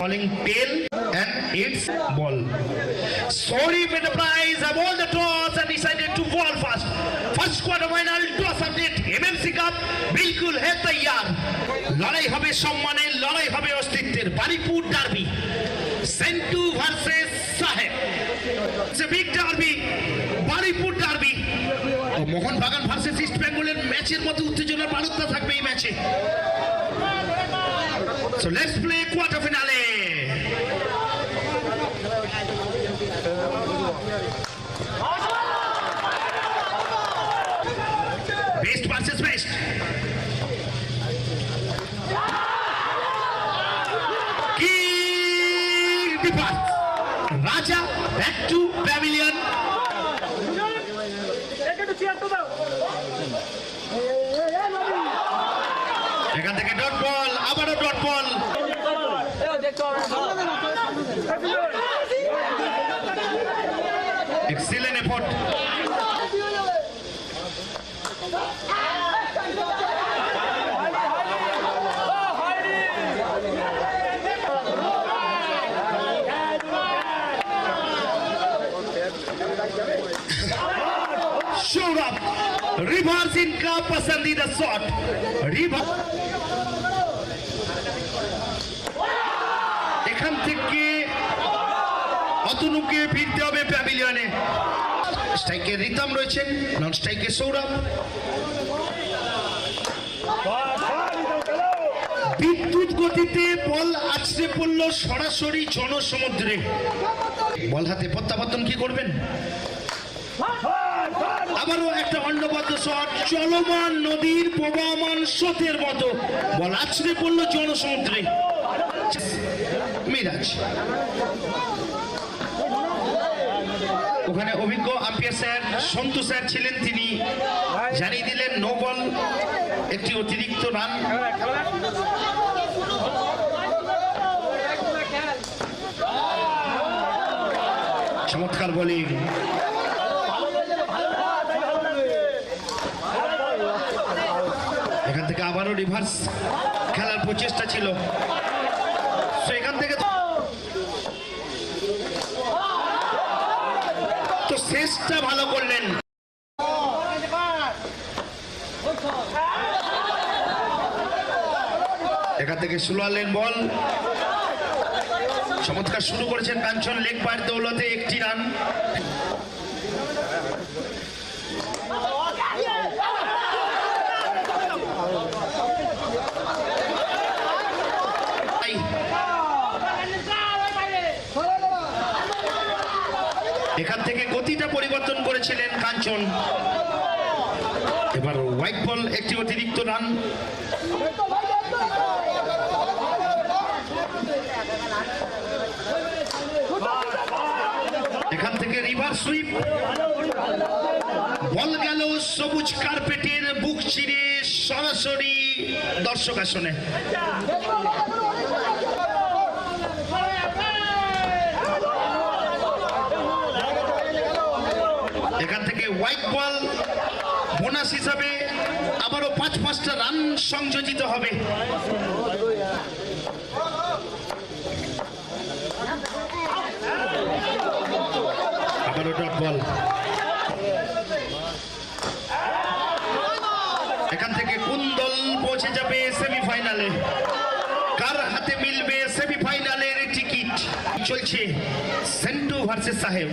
calling tail and its ball. Sorry with the prize of all the toss and decided to ball first. First quarter final toss update MMC Cup বিলকুল হে তৈয়ার লড়াই হবে সম্মানের লড়াই হবে অস্তিত্বের Sentu versus Saheb it's a big derby Baripur derby Mohun Bagan versus east বেঙ্গলের ম্যাচের মতো উত্তেজনার বারুদটা থাকবে এই ম্যাচে So let's play quarter Raja back টু দাও এখান থেকে ডট বল আবারও dot ball. Excellent effort Sourav reverse Inca পসন্দিদা শট রিভার্স এখান থেকে অতনুকে ফিরতে হবে প্যাভিলিয়নে স্ট্রাইকে রিতম রয়েছেন নন স্ট্রাইকে সৌরভ। বিদ্যুৎ গতিতে বল আছড়ে পড়ল সরাসরি জনসমুদ্রে। বল হাতে প্রত্যাবর্তন কি করবেন? আবারও একটা অন্নবদ্ধ শট। চলমান নদীর প্রবাহমান স্রোতের মতো। বল আছড়ে পড়ল জনসমুদ্রে। মিরাজ। ওখানে অভিজ্ঞ আম্পায়ার স্যার, সন্তু স্যার ছিলেন তিনি। জানিয়ে দিলেন নো বল একটি অতিরিক্ত রান চমৎকার বোলিং এখান থেকে আবারও রিভার্স খেলার প্রচেষ্টা ছিল। তো এখান থেকে তো শেষটা ভালো করলেন। এখান থেকে শুরু বল। চমৎকার শুরু করেছেন কাঞ্চন লেগ পায়ের দৌলতে একটি রান তাই এখান থেকে গতিটা পরিবর্তন করেছিলেন কাঞ্চন। এবার হোয়াইট বল একটি অতিরিক্ত রান এখান থেকে রিভার সুইপ বল গেল সবুজ কার্পেটের বুক চিরে সরাসরি দর্শক আসনে এখান থেকে হোয়াইট বল বোনাস হিসাবে আবারও পাঁচ পাঁচটা রান সংযোজিত হবে। আবারও বল এখান থেকে কোন দল পৌঁছে যাবে সেমিফাইনালে কার হাতে মিলবে সেমিফাইনালের টিকিট চলছে সেন্টু ভার্সেস সাহেব।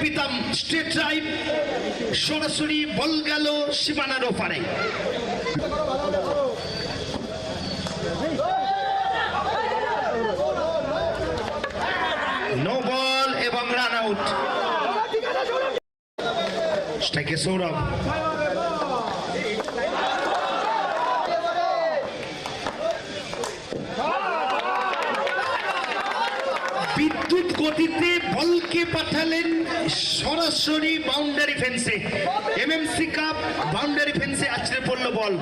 পিতাম স্টেট ড্রাইভ সরাসরি বল গেল সীমানার ওপারে। নো বল এবং রান আউট স্ট্রাইকে সৌরভ। বিদ্যুৎ গতিতে বলকে পাঠালেন সরাসরি বাউন্ডারি ফেন্সে এমএমসি কাপ বাউন্ডারি ফেন্সে আছড়ে পড়ল বল।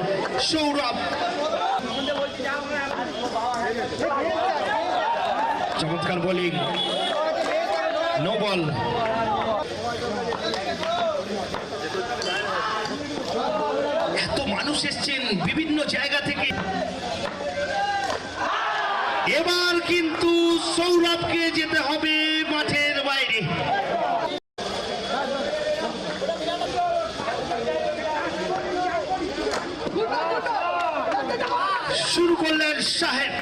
সৌরভ। চমৎকার বোলিং নো বল এত মানুষ এসছেন বিভিন্ন জায়গা থেকে। এবার কিন্তু সৌরভকে যেতে হবে। শুরু করলেন সাহেব।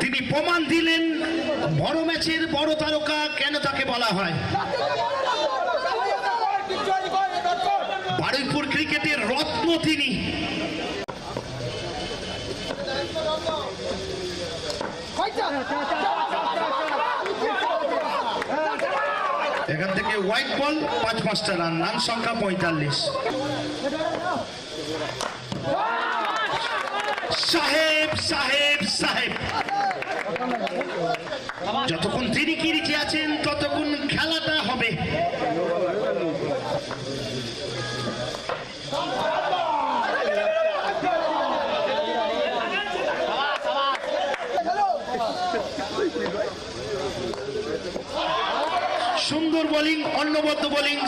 তিনি প্রমাণ দিলেন, বড় ম্যাচের বড় তারকা কেন তাকে বলা হয়? ক্রিকেটের রত্ন তিনি। এখান থেকে হোয়াইট বল পাঁচ পাঁচটা রান রান সংখ্যা পঁয়তাল্লিশ। সাহেব সাহেব সাহেব। যতক্ষণ তিনি কিরিচে আছেন, ততক্ষণ খেলাটা হবে। সুন্দর বোলিং অন্নবদ্য বোলিং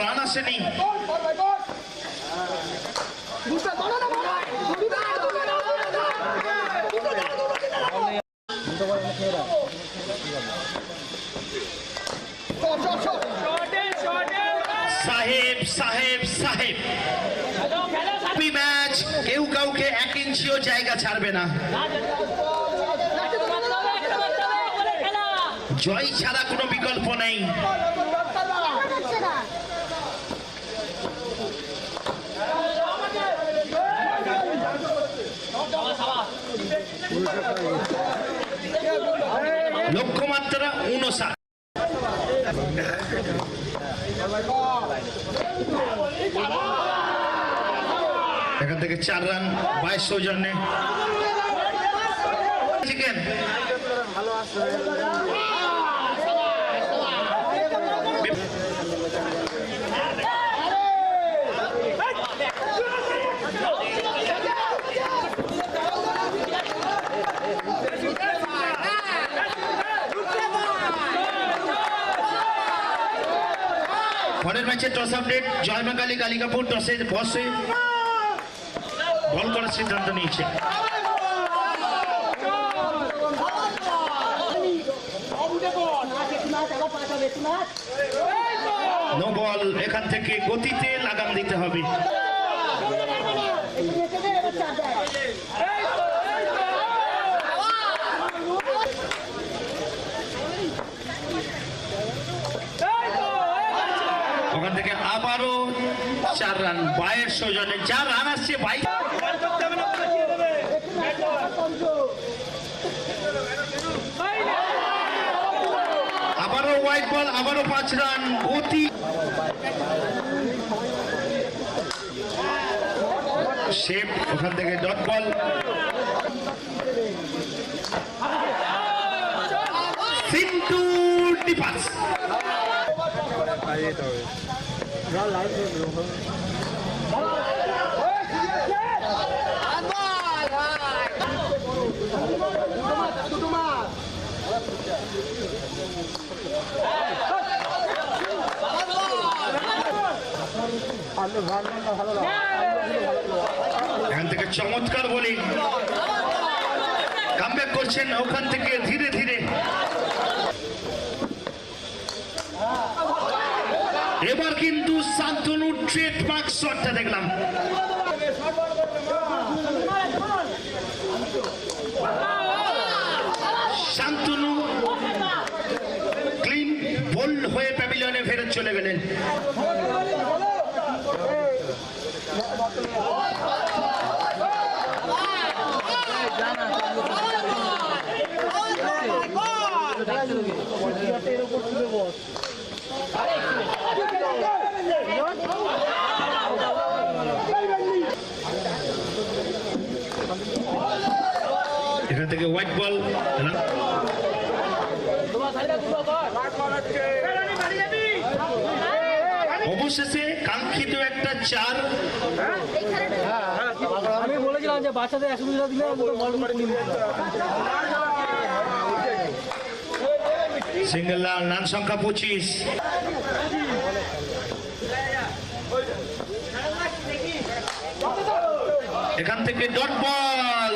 রান আসেনি সাহেব সাহেব সাহেব। ম্যাচ কেউ কাউকে এক ইঞ্চিও জায়গা ছাড়বে না। জয় ছাড়া কোনো বিকল্প নেই। লক্ষ্যমাত্রা উনষাট এখান থেকে চার রান, বাইশ সৌজন্যে চিকেন পরের ম্যাচে টস আপডেট জয় বাঙালি কালিকাপুর দশে বসে বল করার সিদ্ধান্ত নিয়েছে নো বল এখান থেকে গতিতে লাগাম দিতে হবে ওখান থেকে আবারও চার রান বাইয়ের সৌজন্যে যা রান আসছে, বাইশ। আবারও হোয়াইট বল আবারও পাঁচ রান গতি শেপ ওখান থেকে ডট বল সিন্টু ডিপাস এখান থেকে চমৎকার বলি। কামব্যাক করছেন ওখান থেকে ধীরে ধীরে এবার কিন্তু শান্তনু ট্রেডমার্ক শটটা দেখলাম। শান্তনু ক্লিন বোল্ড হয়ে প্যাভিলিয়নে ফেরত চলে গেলেন। এখান থেকে হোয়াইট বল অবশেষে কাঙ্ক্ষিত একটা চার। আমি বলেছিলাম যে বাচ্চাদের অসুবিধা দিলে সিঙ্গেল রান সংখ্যা পঁচিশ। এখান থেকে ডট বল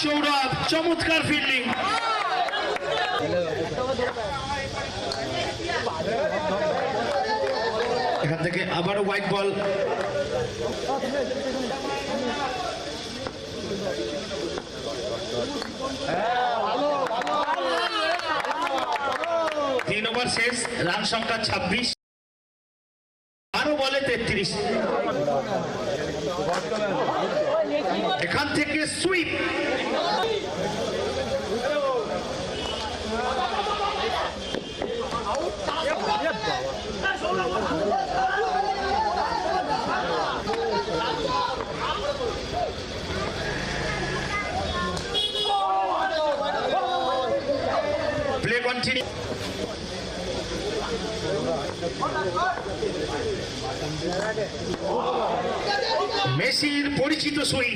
সৌরভ, চমৎকার ফিল্ডিং এখান থেকে আবারও হোয়াইট বল তিন ওভার শেষ, রান সংখ্যা ছাব্বিশ। বারো বলে তেত্রিশ। এখান থেকে সুইপ প্লে কন্টিনিউ মেসির পরিচিত সই।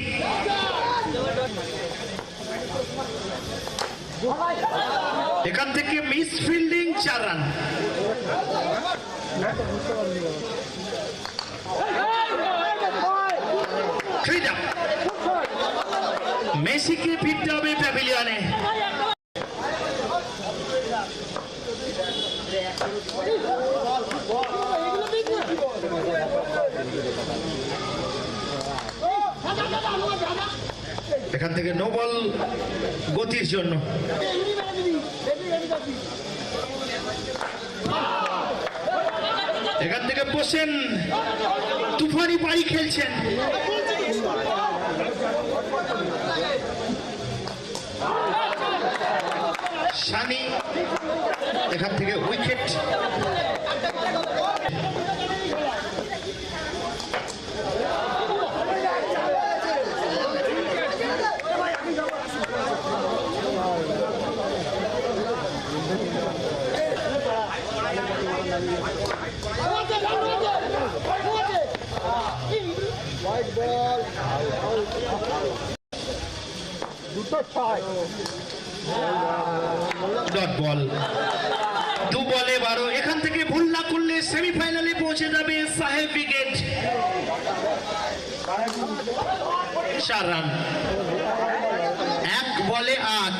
এখান থেকে মিস ফিল্ডিং চার রান। মেসিকে ফিরতে হবে প্যাভিলিয়নে এখান থেকে নো বল গতির জন্য। এখান থেকে বসেন। তুফানি বাড়ি খেলছেন। সানি, এখান থেকে উইকেট। ডট বল দু বলে বারো। এখান থেকে ভুল না করলে সেমিফাইনালে পৌঁছে যাবে সাহেব উইকেট চার রান। এক বলে আট।